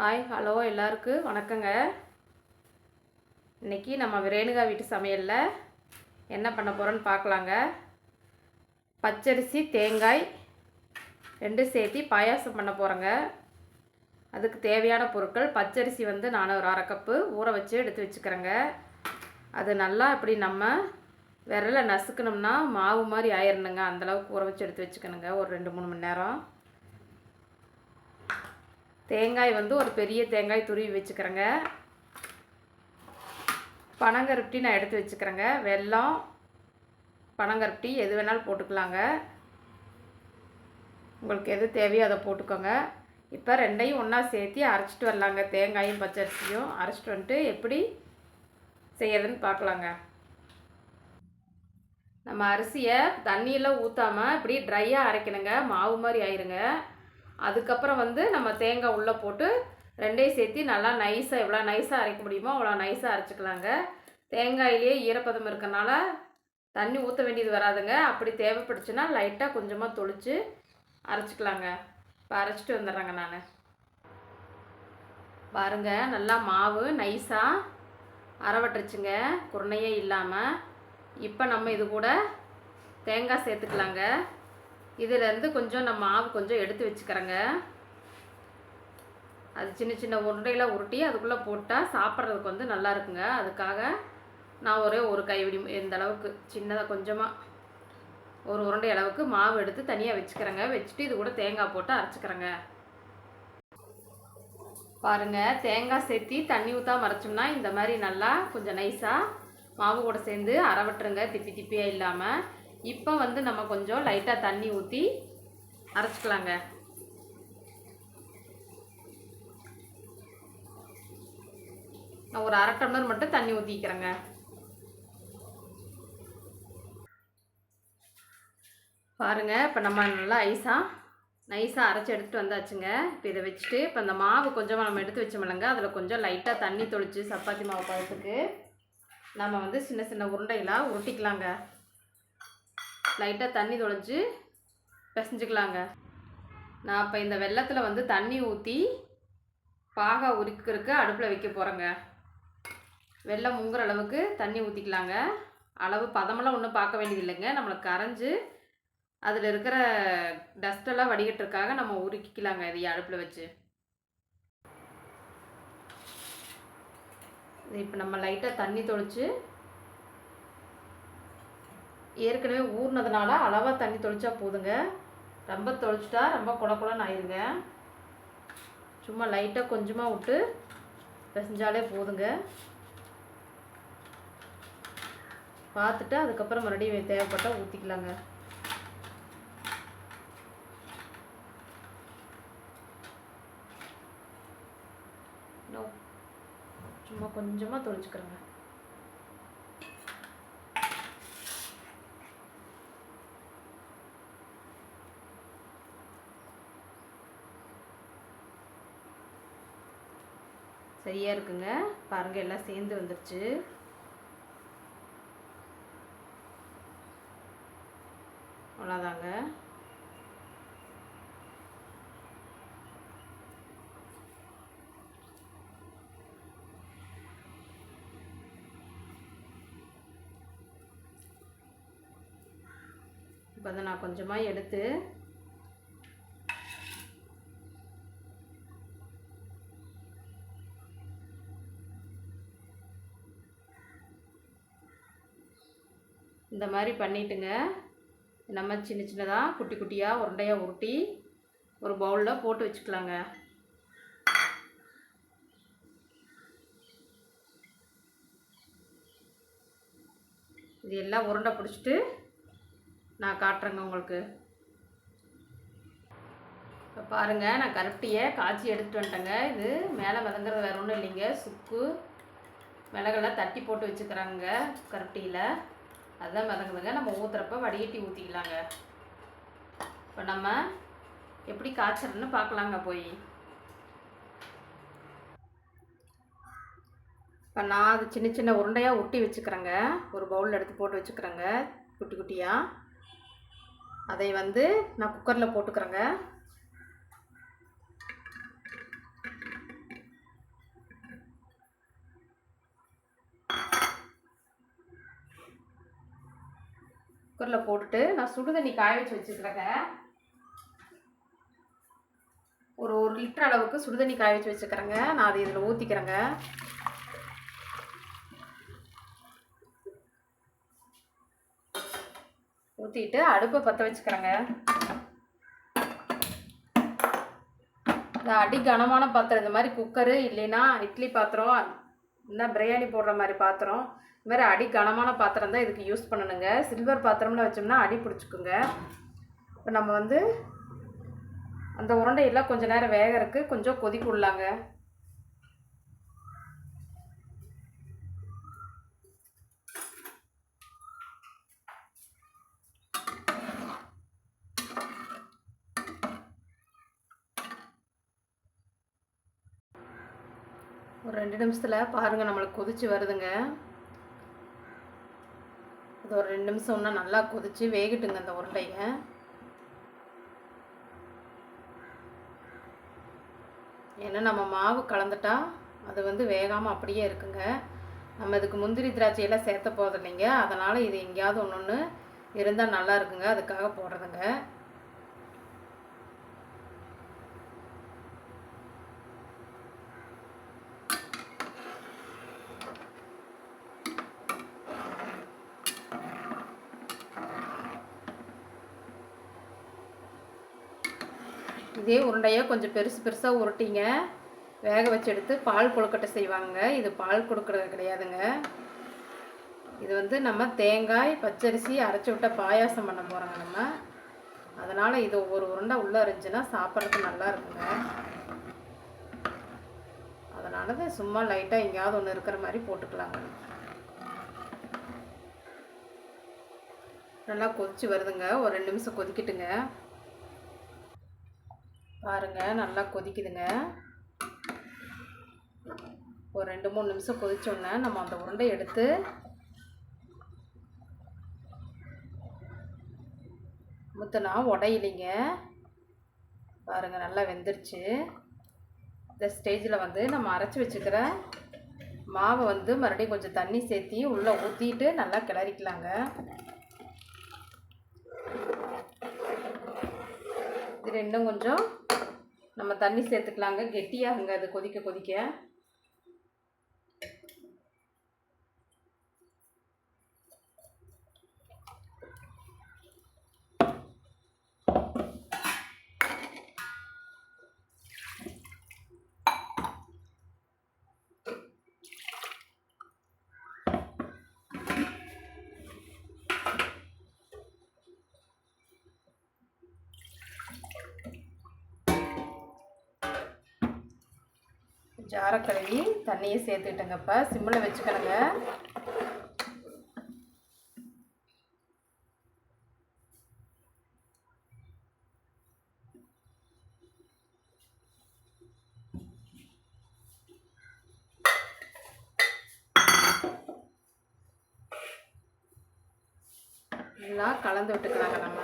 Hi hello எல்லாருக்கும் வணக்கங்க. இன்னைக்கு நம்ம ரேணுகா வீட்டு சமையலில் என்ன பண்ண போகிறோன்னு பார்க்கலாங்க. பச்சரிசி தேங்காய் ரெண்டும் சேர்த்து பாயாசம் பண்ண போகிறோங்க அதுக்கு தேவையான பொருட்கள் பச்சரிசி வந்து நான் ஒரு அரை கப்பு ஊற வச்சு எடுத்து வச்சுக்கிறேங்க. அது நல்லா இப்படி நம்ம விரல நசுக்கணும்னா மாவு மாதிரி ஆயிடணுங்க அந்தளவுக்கு ஊற வச்சு எடுத்து வச்சுக்கணுங்க. ஒரு ரெண்டு மூணு மணி நேரம். தேங்காய் வந்து ஒரு பெரிய தேங்காய் துருவி வச்சுக்கிறேங்க. பனங்கருப்பட்டி நான் எடுத்து வச்சுக்கிறேங்க. வெல்லம் பனங்கருப்பட்டி எது வேணாலும் போட்டுக்கலாங்க. உங்களுக்கு எது தேவையோ அதை போட்டுக்கோங்க. இப்போ ரெண்டையும் ஒன்றா சேர்த்து அரைச்சிட்டு வரலாங்க. தேங்காயும் பச்சரிசியும் அரைச்சிட்டு வந்துட்டு எப்படி செய்யறதுன்னு பார்க்கலாங்க. நம்ம அரிசியை தண்ணியெல்லாம் ஊற்றாமல் இப்படி ட்ரையாக அரைக்கணுங்க. மாவு மாதிரி ஆயிருங்க. அதுக்கப்புறம் வந்து நம்ம தேங்காய் உள்ளே போட்டு ரெண்டையும் சேர்த்து நல்லா நைஸாக எவ்வளோ நைஸாக அரைக்க முடியுமோ அவ்வளோ நைஸாக அரைச்சிக்கலாங்க. தேங்காயிலேயே ஈரப்பதம் இருக்கனால தண்ணி ஊற்ற வேண்டியது வராதுங்க. அப்படி தேவைப்பட்டுச்சுன்னா லைட்டாக கொஞ்சமாக தொளிச்சு அரைச்சிக்கலாங்க. இப்போ அரைச்சிட்டு வந்துடுறேங்க நான். பாருங்க நல்லா மாவு நைஸாக அறவட்டுருச்சுங்க. குருணையே இல்லாமல் இப்போ நம்ம இது கூட தேங்காய் சேர்த்துக்கலாங்க. இதிலேருந்து கொஞ்சம் நம்ம மாவு கொஞ்சம் எடுத்து வச்சுக்கிறேங்க. அது சின்ன சின்ன உருண்டையில் உருட்டி அதுக்குள்ளே போட்டால் சாப்பிட்றதுக்கு வந்து நல்லா இருக்குங்க. அதுக்காக நான் ஒரே ஒரு கைவிடி இந்த அளவுக்கு சின்னதாக கொஞ்சமாக ஒரு உருண்டை அளவுக்கு மாவு எடுத்து தனியாக வச்சுக்கிறேங்க. வச்சுட்டு இது கூட தேங்காய் போட்டு அரைச்சிக்கிறேங்க. பாருங்கள் தேங்காய் சேர்த்தி தண்ணி ஊற்றாம அரைச்சோம்னா இந்த மாதிரி நல்லா கொஞ்சம் நைஸாக மாவு கூட சேர்ந்து அரைவட்டுருங்க திப்பி திப்பியாக இல்லாமல் இப்போ வந்து நம்ம கொஞ்சம் லைட்டாக தண்ணி ஊற்றி அரைச்சிக்கலாங்க. நான் ஒரு அரை டம்ளர் மட்டும் தண்ணி ஊற்றிக்கிறேங்க பாருங்கள் இப்போ நம்ம நல்லா ஐஸாக நைஸாக அரைச்சி எடுத்துகிட்டு வந்தாச்சுங்க. இப்போ இதை வச்சுட்டு இப்போ இந்த மாவு கொஞ்சமாக நம்ம எடுத்து வச்சோம்லங்க அதில் கொஞ்சம் லைட்டாக தண்ணி தொளிச்சு சப்பாத்தி மாவு பழத்துக்கு நம்ம வந்து சின்ன சின்ன உருண்டைகளாக உருட்டிக்கலாங்க. லைட்டாக தண்ணி தொலைச்சி பிசைஞ்சுக்கலாங்க. நான் இப்போ இந்த வெள்ளத்தில் வந்து தண்ணி ஊற்றி பாகா உரிக்கிறதுக்கு அடுப்பில் வைக்க போகிறேங்க வெள்ளம் முங்குற அளவுக்கு தண்ணி ஊற்றிக்கலாங்க அளவு பதமெல்லாம் ஒன்றும் பார்க்க வேண்டியது இல்லைங்க நம்மளுக்கு கரைஞ்சி அதில் இருக்கிற டஸ்ட்டெல்லாம் வடிகட்டுறதுக்காக நம்ம உருக்கிக்கலாங்க இதையே அடுப்பில் வச்சு. இப்போ நம்ம லைட்டாக தண்ணி தொளிச்சு ஏற்கனவே ஊறினதுனால அளவாக தண்ணி தொளிச்சா போதுங்க. ரொம்ப தொளிச்சிட்டா ரொம்ப குள குளன்னு ஆயிருங்க. சும்மா லைட்டாக கொஞ்சமாக விட்டு பிசைஞ்சாலே போதுங்க. பார்த்துட்டு அதுக்கப்புறம் மறுபடியும் தேவைப்பட்டால் ஊற்றிக்கலாங்க சும்மா கொஞ்சமாக தொளிச்சுக்கிறேங்க. சரியாக இருக்குங்க. பாருங்கள் எல்லாம் சேர்ந்து வந்துருச்சு. அவ்வளோதாங்க இப்போ அதை நான் கொஞ்சமாக எடுத்து இந்த மாதிரி பண்ணிட்டுங்க. நம்ம சின்ன சின்னதாக குட்டி குட்டியாக உருண்டையாக உருட்டி ஒரு பவுலில் போட்டு வச்சுக்கலாங்க. இது எல்லாம் உருண்டை பிடிச்சிட்டு நான் காட்டுறேங்க உங்களுக்கு. இப்போ பாருங்கள் நான் கருப்பட்டியை காய்ச்சி எடுத்துகிட்டு வந்துட்டேங்க. இது மேலே மிதங்கிறது வேறு ஒன்றும் இல்லைங்க. சுக்கு மிளகெல்லாம் தட்டி போட்டு வச்சுக்கிறாங்க கருப்பட்டியில். அதுதான் மிதங்குதுங்க நம்ம ஊற்றுறப்ப வடிகட்டி ஊற்றிக்கலாங்க இப்போ நம்ம எப்படி காய்ச்சறன்னு பார்க்கலாங்க போய். இப்போ நான் அது சின்ன சின்ன உருண்டையாக ஒட்டி வச்சுக்கிறேங்க. ஒரு பவுலில் எடுத்து போட்டு வச்சுக்கிறேங்க. குட்டி குட்டியாக அதை வந்து நான் குக்கரில் போட்டுக்கிறேங்க. குக்கரில் போட்டுட்டு நான் சுடு தண்ணி காய வச்சு வச்சுக்கிறேங்க ஒரு ஒரு லிட்டர் அளவுக்கு சுடு தண்ணி காய வச்சு வச்சுக்கிறேங்க நான் அதை இதில் ஊற்றிக்கிறேங்க ஊற்றிட்டு அடுப்பை பற்ற வச்சுக்கிறேங்க. இந்த அடி கனமான பாத்திரம் இந்த மாதிரி குக்கரு இல்லைன்னா இட்லி பாத்திரம் இந்த பிரியாணி போடுற மாதிரி பாத்திரம் இது மாதிரி அடி கனமான பாத்திரம் தான் இதுக்கு யூஸ் பண்ணணுங்க. சில்வர் பாத்திரம்னு வச்சோம்னா அடி பிடிச்சிக்குங்க. இப்போ நம்ம வந்து அந்த உருண்டையெல்லாம் கொஞ்சம் நேரம் வேகறக்கு கொஞ்சம் கொதிக்க விடலாங்க. ஒரு ரெண்டு நிமிஷத்தில் பாருங்கள் நம்மளுக்கு கொதிச்சு வருதுங்க. இது ஒரு ரெண்டு நிமிஷம் ஒன்றா நல்லா கொதிச்சு வேகட்டுங்க அந்த உருண்டையை. ஏன்னா நம்ம மாவு கலந்துட்டா அது வந்து வேகாமல் அப்படியே இருக்குங்க. நம்ம இதுக்கு முந்திரி திராட்சையெல்லாம் சேர்த்த போதில்லைங்க அதனால் இது எங்கேயாவது ஒன்று ஒன்று இருந்தால் நல்லா இருக்குங்க. அதுக்காக போடுறதுங்க. இதே உருண்டையை கொஞ்சம் பெருசு பெருசாக உருட்டிங்க. வேக வச்சு எடுத்து பால் கொழுக்கட்டை செய்வாங்க. இது பால் கொடுக்குறது கிடையாதுங்க. இது வந்து நம்ம தேங்காய் பச்சரிசி அரைச்சி விட்ட பாயாசம் பண்ண போகிறோங்க நம்ம. அதனால் இது ஒரு உருண்டை உள்ளே இருந்துச்சுன்னா சாப்பிட்றதுக்கு நல்லா இருக்குங்க. அதனால தான் சும்மா லைட்டாக எங்கேயாவது ஒன்று இருக்கிற மாதிரி போட்டுக்கலாங்க. நல்லா கொதிச்சு வருதுங்க. ஒரு ரெண்டு நிமிஷம் கொதிக்கிட்டுங்க. பாருங்க நல்லா கொதிக்குதுங்க. ஒரு ரெண்டு மூணு நிமிஷம் கொதிச்சோன்னே நம்ம அந்த உருண்டை எடுத்து முத்துனா உடையிலிங்க. பாருங்கள் நல்லா வெந்துருச்சு. இந்த ஸ்டேஜில் வந்து நம்ம அரைச்சி வச்சுக்கிற மாவை வந்து மறுபடியும் கொஞ்சம் தண்ணி சேர்த்தி உள்ளே ஊற்றிட்டு நல்லா கிளறிக்கலாங்க. இது இன்னும் கொஞ்சம் நம்ம தண்ணி சேர்த்துக்கலாங்க. கெட்டியாகுங்க. அது கொதிக்க கொதிக்க. ஜாரை கழுவி தண்ணியை சேர்த்துக்கிட்டேங்கப்பா. சிம்மில் வச்சுக்கணுங்க. நல்லா கலந்து விட்டுக்கலாங்க நம்ம.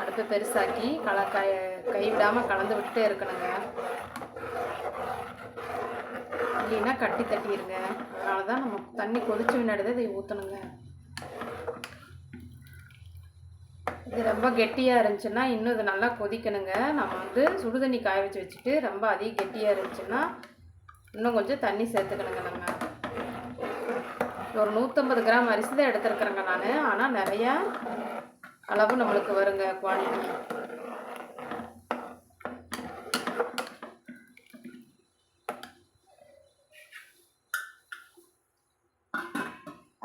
அடுப்பு பெருசாக்கி கல கை கைவிடாமல் கலந்து விட்டுட்டே இருக்கணுங்க. இல்லைன்னா கட்டி தட்டிடுங்க அதனால தான் நம்ம தண்ணி கொதிச்சு பின்னாடி தான் இதை ஊற்றணுங்க இது ரொம்ப கெட்டியாக இருந்துச்சுன்னா இன்னும் இது நல்லா கொதிக்கணுங்க. நம்ம வந்து சுடு தண்ணி காய வச்சு வச்சுட்டு ரொம்ப அதிக கெட்டியாக இருந்துச்சுன்னா இன்னும் கொஞ்சம் தண்ணி சேர்த்துக்கணுங்க நம்ம. ஒரு நூற்றம்பது கிராம் அரிசி தான் எடுத்துருக்குறேங்க நான். ஆனால் நிறையா அளவு நம்மளுக்கு வருங்க குவான்டிட்டி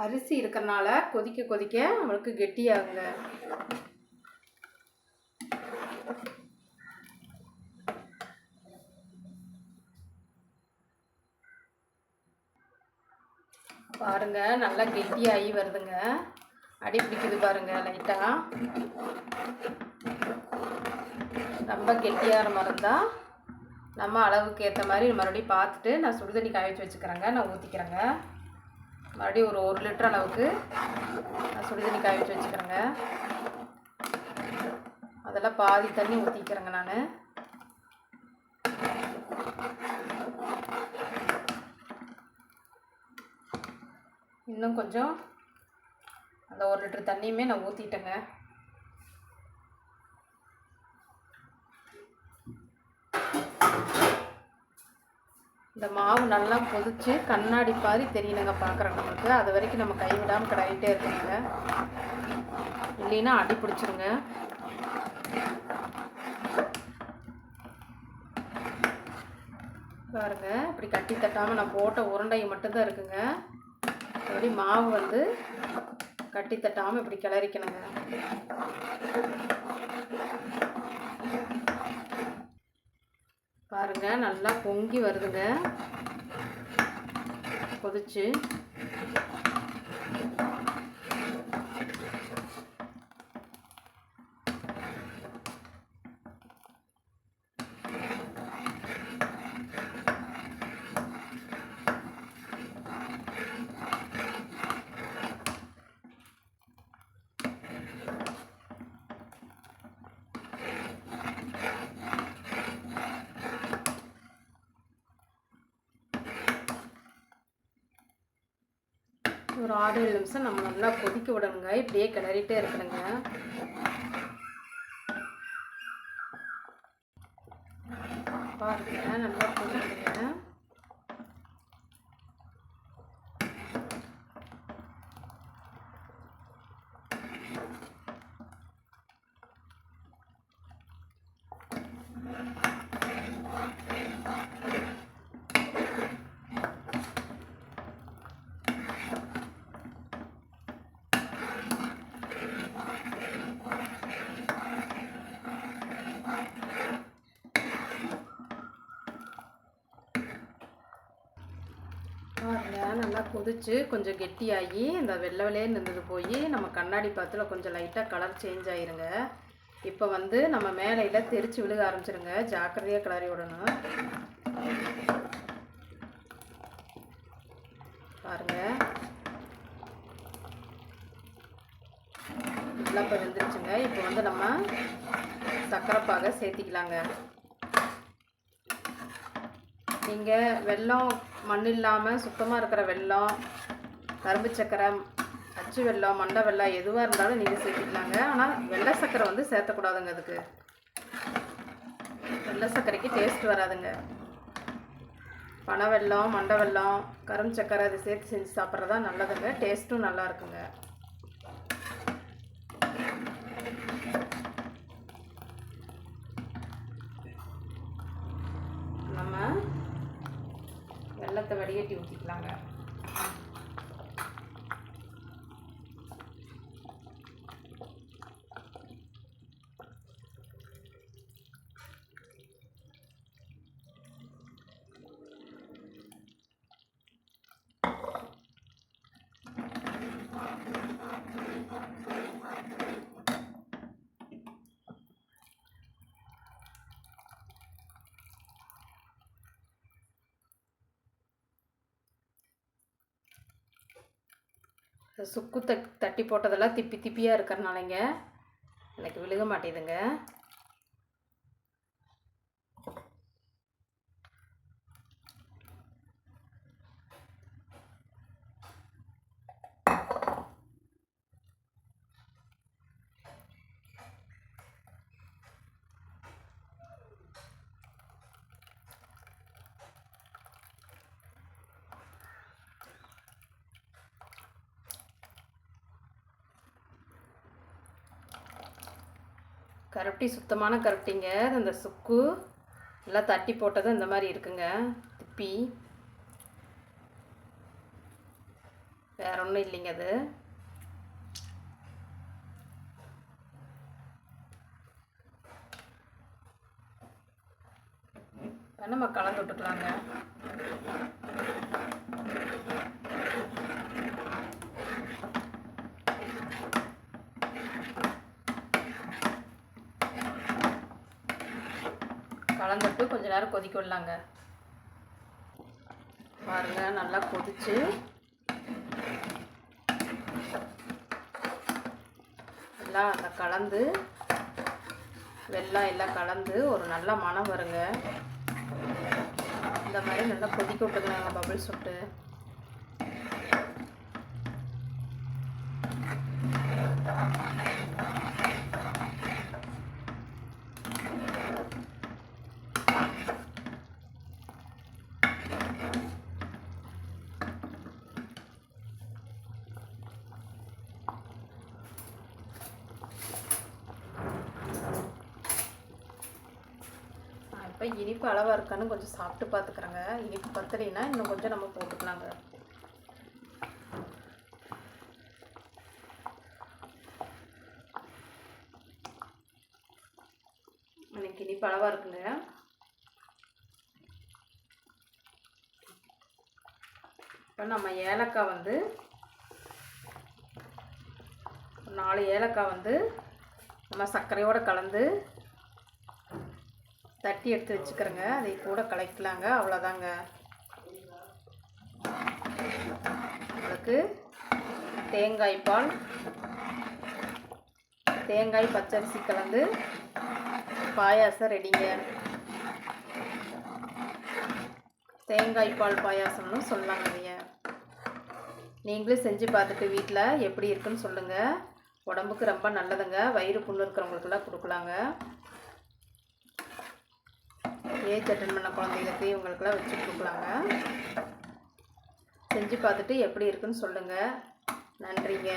அரிசி இருக்கிறனால கொதிக்க கொதிக்க நம்மளுக்கு கெட்டியாகுங்க. பாருங்க நல்லா கெட்டியாகி வருதுங்க. அடி பிடிக்குது பாருங்க லைட்டாக ரொம்ப கெட்டியான மாதிரி இருந்தால் நம்ம அளவுக்கு ஏற்ற மாதிரி மறுபடியும் பார்த்துட்டு நான் சுடுதண்ணி காய வச்சு வச்சுக்கிறேங்க. நான் ஊற்றிக்கிறேங்க மறுபடியும் ஒரு ஒரு லிட்டர் அளவுக்கு சுடு தண்ணி காய வச்சு வச்சுக்கிறேங்க. அதெல்லாம் பாதி தண்ணி ஊற்றிக்கிறேங்க நான். இன்னும் கொஞ்சம் அந்த ஒரு லிட்டர் தண்ணியுமே நான் ஊற்றிட்டேங்க இந்த மாவு நல்லா கொதிச்சு கண்ணாடி பாதி தெரியணுங்க பார்க்குறோம் நம்மளுக்கு அது வரைக்கும் நம்ம கை விடாமல் கிடாயிட்டே இருக்கணுங்க இல்லைன்னா அடி பிடிச்சிருங்க. பாருங்க இப்படி கட்டி தட்டாமல் நான் போட்ட உருண்டை மட்டும்தான் இருக்குங்க. அப்படி மாவு வந்து கட்டி தட்டாமல் இப்படி கிளறிக்கணுங்க. பாருங்க நல்லா பொங்கி வருதுங்க. கொதிச்சு. ஒரு ஆறு ஏழு நிமிஷம் நம்ம நல்லா கொதிக்க விடணுங்க. இப்படியே கிளறிட்டே இருக்கணுங்க. பாருங்க நல்லா பாருங்க நல்லா கொதிச்சு கொஞ்சம் கெட்டியாகி இந்த வெள்ளை வெள்ளையே நின்றது போய் நம்ம கண்ணாடி பாத்தில் கொஞ்சம் லைட்டாக கலர் சேஞ்ச் ஆயிருங்க. இப்போ வந்து நம்ம மேலையில் தெரித்து விழுக ஆரம்பிச்சிருங்க. ஜாக்கிரதையாக கிளறி விடணும். பாருங்கள் நல்லா இப்போ வெந்துருச்சுங்க. இப்போ வந்து நம்ம சர்க்கரை பாகை சேர்த்திக்கலாங்க. நீங்கள் வெல்லம் மண் இல்லாமல் சுத்தமாக இருக்கிற வெள்ளம் கரும்பு சக்கரை அச்சு வெல்லம் மண்டை வெல்லம் எதுவாக இருந்தாலும் நீங்கள் சேர்த்துக்கலாங்க. ஆனால் வெள்ளை சக்கரை வந்து சேர்த்தக்கூடாதுங்க அதுக்கு. வெள்ளை சர்க்கரைக்கு டேஸ்ட் வராதுங்க. பனை வெல்லம் மண்டை வெல்லம் கரும்பு சக்கரை அது சேர்த்து செஞ்சு சாப்பிட்றதா நல்லதுங்க. டேஸ்ட்டும் நல்லா இருக்குங்க நம்ம வெள்ளத்தை வடிகட்டி ஊற்றிக்கலாங்க சுக்கு தட்டி போட்டதெல்லாம் திப்பி திப்பியாக இருக்கிறனாலங்க எனக்கு விழுக மாட்டேதுங்க. கருப்பட்டி சுத்தமான கருப்பட்டிங்க அந்த சுக்கு எல்லாம் தட்டி போட்டதும் இந்த மாதிரி இருக்குங்க. திப்பி. வேற ஒன்றும் இல்லைங்க அது. நம்ம கலந்து விட்டுக்கலாங்க. கலந்துட்டு கொஞ்ச நேரம் கொதிக்க விடலாங்க. பாருங்க நல்லா கொதிச்சு. எல்லாம் அந்த கலந்து வெள்ளம் எல்லாம் கலந்து ஒரு நல்ல மனம் வருங்க. இந்த மாதிரி நல்லா கொதிக்க விட்டுக்கலாங்க பபிள்ஸ் விட்டு மாதிரி இனிப்பு அளவாக இருக்கான்னு கொஞ்சம் சாப்பிட்டு பார்த்துக்குறேங்க இனிப்பு பத்தலைன்னா இன்னும் கொஞ்சம் நம்ம போட்டுக்கலாங்க. எனக்கு இனிப்பு அளவாக இருக்குங்க இப்போ நம்ம ஏலக்காய் வந்து ஒரு நாலு ஏலக்காய் வந்து நம்ம சர்க்கரையோடு கலந்து தட்டி எடுத்து வச்சுக்கிறேங்க. அதை கூட கலக்கலாங்க. அவ்வளோதாங்க. அதுக்கு தேங்காய் பால் தேங்காய் பச்சரிசி கலந்து பாயாசம் ரெடிங்க. தேங்காய் பால் பாயாசம்னு சொல்லலாங்க நீங்கள் நீங்களும் செஞ்சு பார்த்துட்டு வீட்டில் எப்படி இருக்குன்னு சொல்லுங்கள் உடம்புக்கு ரொம்ப நல்லதுங்க. வயிறு புண்ணு இருக்கிறவங்களுக்கெல்லாம் கொடுக்கலாங்க. ஏஜ் அட்டன் பண்ண குழந்தைகளுக்கு இவங்களுக்கெல்லாம் வச்சு கொடுக்கலாங்க. செஞ்சு பார்த்துட்டு எப்படி இருக்குன்னு சொல்லுங்கள் நன்றிங்க.